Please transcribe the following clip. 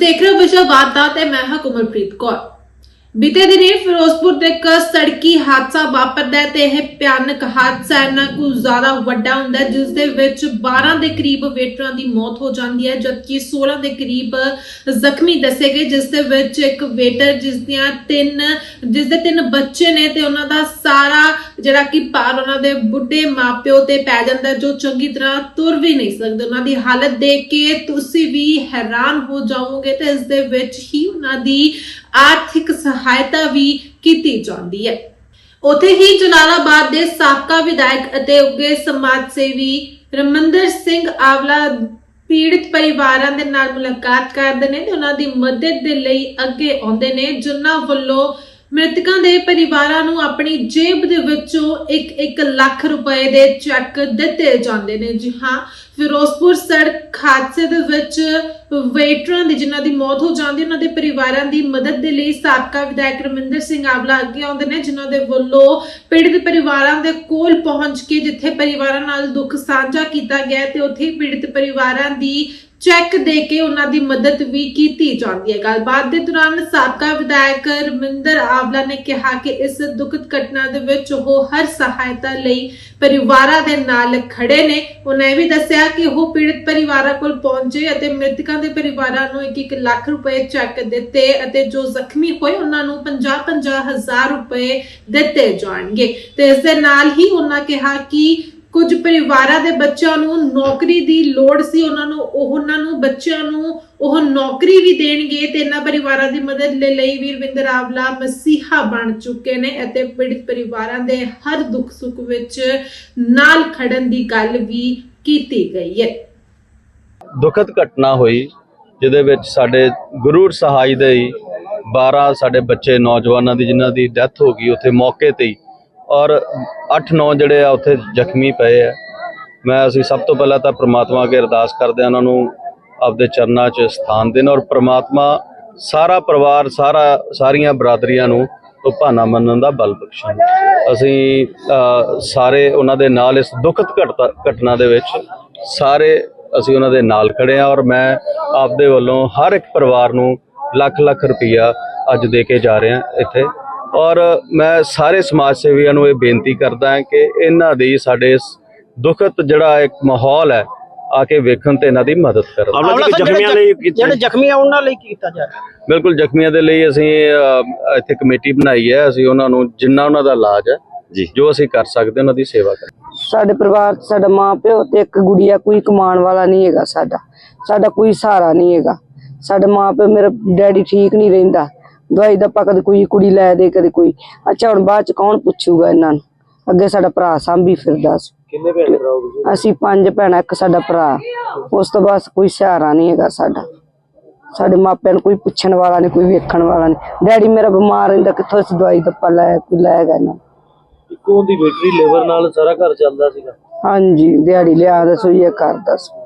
ਦੇਖ ਰਹੇ ਹੋ ਵਿਸ਼ਵ ਵਾਰਤਾ ਤੇ ਮੈਂ ਹਾਂ ਕੁਮਲਪ੍ਰੀਤ ਕੌਰ। ਬੀਤੇ ਦਿਨੀ ਫਿਰੋਜ਼ਪੁਰ ਦੇ ਇੱਕ ਸੜਕੀ ਹਾਦਸਾ ਵਾਪਰਦਾ ਹੈ ਤੇ ਇਹ ਭਿਆਨਕ ਹਾਦਸਾ ਇੰਨਾ ਕੁ ਜ਼ਿਆਦਾ ਵੱਡਾ ਹੁੰਦਾ ਹੈ ਜਿਸ ਦੇ ਵਿੱਚ 12 ਦੇ ਕਰੀਬ ਵੇਟਰਾਂ ਦੀ ਮੌਤ ਹੋ ਜਾਂਦੀ ਹੈ ਜਦਕਿ 16 ਦੇ ਕਰੀਬ ਜ਼ਖਮੀ ਦੱਸੇ ਗਏ ਜਿਸ ਦੇ ਵਿੱਚ ਇੱਕ ਵੇਟਰ ਜਿਸ ਦੀਆਂ ਤਿੰਨ ਜਿਸ ਦੇ ਤਿੰਨ ਬੱਚੇ ਨੇ ਤੇ ਉਹਨਾਂ ਦਾ ਸਾਰਾ ਜਿਹੜਾ ਕਿ ਭਾਰ ਉਹਨਾਂ ਦੇ ਬੁੱਢੇ ਮਾਪਿਓ ਤੇ ਪੈ ਜਾਂਦਾ ਹੈ, ਜੋ ਚੰਗੀ ਤਰ੍ਹਾਂ ਤੁਰ ਵੀ ਨਹੀਂ ਸਕਦੇ। ਉਹਨਾਂ ਦੀ ਹਾਲਤ ਦੇਖ ਕੇ ਤੁਸੀਂ ਵੀ ਹੈਰਾਨ ਹੋ ਜਾਓਗੇ ਤੇ ਇਸ ਦੇ ਵਿੱਚ ਹੀ ਉਹਨਾਂ ਦੀ ਆਰਥਿਕ ਸਹਾਇਤਾ ਵੀ ਕੀਤੀ ਜਾਂਦੀ ਹੈ। ਉਥੇ ਹੀ ਜਲਾਲਾਬਾਦ ਦੇ ਸਾਬਕਾ ਵਿਧਾਇਕ ਅਤੇ ਉੱਗੇ ਸਮਾਜ ਸੇਵੀ ਰਮਿੰਦਰ ਸਿੰਘ ਆਵਲਾ ਪੀੜਤ ਪਰਿਵਾਰਾਂ ਦੇ ਨਾਲ ਮੁਲਾਕਾਤ ਕਰਦੇ ਨੇ ਤੇ ਉਹਨਾਂ ਦੀ ਮਦਦ ਦੇ ਲਈ ਅੱਗੇ ਆਉਂਦੇ ਨੇ, ਜਿਨ੍ਹਾਂ ਵੱਲੋਂ ਮ੍ਰਿਤਕਾਂ ਦੇ ਪਰਿਵਾਰਾਂ ਨੂੰ ਆਪਣੀ ਜੇਬ ਦੇ ਵਿੱਚੋਂ 1-1 ਲੱਖ ਰੁਪਏ ਦੇ ਚੈੱਕ ਦਿੱਤੇ ਜਾਂਦੇ ਨੇ। ਜੀ ਹਾਂ, ਫਿਰੋਜ਼ਪੁਰ ਸੜਕ ਹਾਦਸੇ ਦੇ ਵਿੱਚ ਵੇਟਰਾਂ ਦੀ ਜਿਨ੍ਹਾਂ ਦੀ ਮੌਤ ਹੋ ਜਾਂਦੀ, ਉਹਨਾਂ ਦੇ ਪਰਿਵਾਰਾਂ ਦੀ ਮਦਦ ਦੇ ਲਈ ਸਾਬਕਾ ਵਿਧਾਇਕ ਰਮਿੰਦਰ ਸਿੰਘ ਆਵਲਾ ਅੱਗੇ ਆਉਂਦੇ ਨੇ, ਜਿਨ੍ਹਾਂ ਦੇ ਵੱਲੋਂ ਪੀੜਤ ਪਰਿਵਾਰਾਂ ਦੇ ਕੋਲ ਪਹੁੰਚ ਕੇ ਜਿੱਥੇ ਪਰਿਵਾਰਾਂ ਨਾਲ ਦੁੱਖ ਸਾਂਝਾ ਕੀਤਾ ਗਿਆ ਤੇ ਉੱਥੇ ਹੀ ਪੀੜਿਤ ਪਰਿਵਾਰਾਂ ਦੀ ਚੈੱਕ ਦੇ ਕੇ ਉਹਨਾਂ ਦੀ ਮਦਦ ਵੀ ਕੀਤੀ ਜਾਂਦੀ ਹੈ। ਗੱਲਬਾਤ ਦੇ ਦੌਰਾਨ ਸਾਬਕਾ ਵਿਧਾਇਕ ਰਮਿੰਦਰ ਆਵਲਾ ਨੇ ਕਿਹਾ ਕਿ ਇਸ ਦੁਖਦ ਘਟਨਾ ਦੇ ਵਿੱਚ ਉਹ ਹਰ ਸਹਾਇਤਾ ਲਈ ਪਰਿਵਾਰਾਂ ਦੇ ਨਾਲ ਖੜੇ ਨੇ। ਉਹਨਾਂ ਇਹ ਵੀ ਦੱਸਿਆ ਕਿ ਉਹ ਪੀੜਤ ਪਰਿਵਾਰਾਂ ਕੋਲ ਪਹੁੰਚੇ ਅਤੇ ਮ੍ਰਿਤਕਾਂ ਦੇ ਪਰਿਵਾਰਾਂ ਨੂੰ 1-1 ਲੱਖ ਰੁਪਏ ਚੈੱਕ ਦਿੱਤੇ ਅਤੇ ਜੋ ਜ਼ਖਮੀ ਹੋਏ ਉਹਨਾਂ ਨੂੰ 50-50 ਹਜ਼ਾਰ ਰੁਪਏ ਦਿੱਤੇ ਜਾਣਗੇ। ਤੇ ਇਸ ਦੇ ਨਾਲ ਹੀ ਉਹਨਾਂ ਕਿਹਾ ਕਿ ਕੁਝ ਪਰਿਵਾਰਾਂ ਦੇ ਬੱਚਿਆਂ ਨੂੰ ਨੌਕਰੀ ਦੀ ਲੋੜ ਸੀ, ਉਹਨਾਂ ਨੂੰ, ਉਹ ਉਹਨਾਂ ਨੂੰ ਬੱਚਿਆਂ ਨੂੰ ਉਹ ਨੌਕਰੀ ਵੀ ਦੇਣਗੇ ਤੇ ਇਹਨਾਂ ਪਰਿਵਾਰਾਂ ਦੀ ਮਦਦ ਲਈ। ਵੀਰਵਿੰਦਰ ਆਵਲਾ ਮਸੀਹਾ ਬਣ ਚੁੱਕੇ ਨੇ ਅਤੇ ਪੀੜਿਤ ਪਰਿਵਾਰਾਂ ਦੇ ਹਰ ਦੁੱਖ ਸੁੱਖ ਵਿੱਚ ਨਾਲ ਖੜਨ ਦੀ ਗੱਲ ਵੀ ਕੀਤੀ ਗਈ ਹੈ। ਦੁਖਦ ਘਟਨਾ ਹੋਈ, ਜਿਹਦੇ ਵਿੱਚ ਸਾਡੇ ਗੁਰੂਰ ਸਹਾਈ ਦੇ 12 ਸਾਡੇ ਬੱਚੇ, ਨੌਜਵਾਨਾਂ ਦੀ, ਜਿਨ੍ਹਾਂ ਦੀ ਡੈਥ ਹੋ ਗਈ ਉੱਥੇ ਮੌਕੇ ਤੇ ਹੀ। ਔਰ 8-9 ਜਿਹੜੇ ਆ ਉੱਥੇ ਜ਼ਖਮੀ ਪਏ ਆ। ਮੈਂ ਅਸੀਂ ਸਭ ਤੋਂ ਪਹਿਲਾਂ ਤਾਂ ਪ੍ਰਮਾਤਮਾ ਅੱਗੇ ਅਰਦਾਸ ਕਰਦੇ ਆ ਉਹਨਾਂ ਨੂੰ ਆਪਦੇ ਚਰਨਾਂ 'ਚ ਸਥਾਨ ਦੇਣ ਔਰ ਪ੍ਰਮਾਤਮਾ ਸਾਰਾ ਪਰਿਵਾਰ, ਸਾਰਾ, ਸਾਰੀਆਂ ਬਰਾਦਰੀਆਂ ਨੂੰ ਉਹ ਭਾਣਾ ਮੰਨਣ ਦਾ ਬਲ ਬਖਸ਼ਣ। ਅਸੀਂ ਸਾਰੇ ਉਹਨਾਂ ਦੇ ਨਾਲ ਇਸ ਦੁਖਦ ਘਟਨਾ ਘਟਨਾ ਦੇ ਵਿੱਚ ਸਾਰੇ ਅਸੀਂ ਉਹਨਾਂ ਦੇ ਨਾਲ ਖੜੇ ਆ ਔਰ ਮੈਂ ਆਪਦੇ ਵੱਲੋਂ ਹਰ ਇੱਕ ਪਰਿਵਾਰ ਨੂੰ ਲੱਖ ਲੱਖ ਰੁਪਈਆ ਅੱਜ ਦੇ ਕੇ ਜਾ ਰਿਹਾ ਇੱਥੇ। ਔਰ ਮੈਂ ਸਾਰੇ ਸਮਾਜ ਸੇਵੀਆਂ ਨੂੰ ਇਹ ਬੇਨਤੀ ਕਰਦਾ ਹਾਂ ਕਿ ਇਹਨਾਂ ਦੀ ਸਾਡੇ ਦੁਖਦ ਜਿਹੜਾ ਇੱਕ ਮਾਹੌਲ ਹੈ ਆ ਕੇ ਵੇਖਣ ਤੇ ਇਹਨਾਂ ਦੀ ਮਦਦ ਕਰਨ। ਜ਼ਖਮੀਆਂ ਲਈ ਜਿਹੜੇ ਜ਼ਖਮੀ ਆ ਉਹਨਾਂ ਲਈ ਕੀ ਕੀਤਾ ਜਾ ਰਿਹਾ? ਬਿਲਕੁਲ ਜ਼ਖਮੀਆਂ ਦੇ ਲਈ ਅਸੀਂ ਇੱਥੇ ਕਮੇਟੀ ਬਣਾਈ ਹੈ। ਅਸੀਂ ਉਹਨਾਂ ਨੂੰ ਜਿੰਨਾ ਉਹਨਾਂ ਦਾ ਇਲਾਜ ਹੈ ਜੀ। ਜੋ ਅਸੀਂ ਕਰ ਸਕਦੇ ਉਹਨਾਂ ਦੀ ਸੇਵਾ ਕਰਾਂਗੇ ਸਾਡੇ ਪਰਿਵਾਰ ਸਾਡਾ ਮਾਂ ਪਿਓ ਤੇ ਇੱਕ ਗੁੜੀਆ ਕੋਈ ਕਮਾਉਣ ਵਾਲਾ ਨਹੀਂ ਹੈਗਾ ਸਾਡਾ। ਸਾਡਾ ਕੋਈ ਸਹਾਰਾ ਨਹੀਂ ਹੈਗਾ। ਸਾਡੇ ਮਾਂ ਪਿਓ ਮੇਰਾ ਡੈਡੀ ਠੀਕ ਨਹੀਂ ਰਹਿੰਦਾ। ਦਵਾਈ ਦਾ ਕਦੇ ਕੋਈ ਕੁੜੀ ਲੈ ਦੇ ਕਦੇ ਕੋਈ। ਅੱਛਾ ਹੁਣ ਬਾਅਦ ਚ ਕੌਣ ਪੁੱਛੂਗਾ ਇਹਨਾਂ ਨੂੰ? ਅੱਗੇ ਸਾਡਾ ਭਰਾ ਸਾਂਭੀ ਫਿਰਦਾ ਸੀ। ਕਿੰਨੇ ਭੈਣ ਭਰਾ ਹੋ ਤੁਸੀਂ? ਅਸੀਂ ਪੰਜ ਭੈਣਾਂ ਇੱਕ ਸਾਡਾ ਭਰਾ। ਉਸ ਤੋਂ ਬਾਅਦ ਕੋਈ ਸਹਾਰਾ ਨਹੀਂ ਹੈਗਾ ਸਾਡਾ। ਸਾਡੇ ਮਾਪਿਆਂ ਨੂੰ ਕੋਈ ਪੁੱਛਣ ਵਾਲਾ ਨਹੀਂ ਕੋਈ ਵੇਖਣ ਵਾਲਾ ਨਹੀਂ। ਡੈਡੀ ਮੇਰਾ ਬਿਮਾਰ ਰਹਿੰਦਾ ਕਿੱਥੋਂ ਅਸੀਂ ਦਵਾਈ ਦੱਪਾ ਲੈ ਕੋਈ ਲੈਗਾ ਨਾ। ਇੱਕੋ ਦੀ ਬੈਟਰੀ ਲੇਬਰ ਨਾਲ ਸਾਰਾ ਘਰ ਚੱਲਦਾ ਸੀਗਾ। ਹਾਂਜੀ ਦਿਹਾੜੀ ਲਿਆ ਦੱਸੋ ਇਹ ਕਰਦਾ ਸੀ।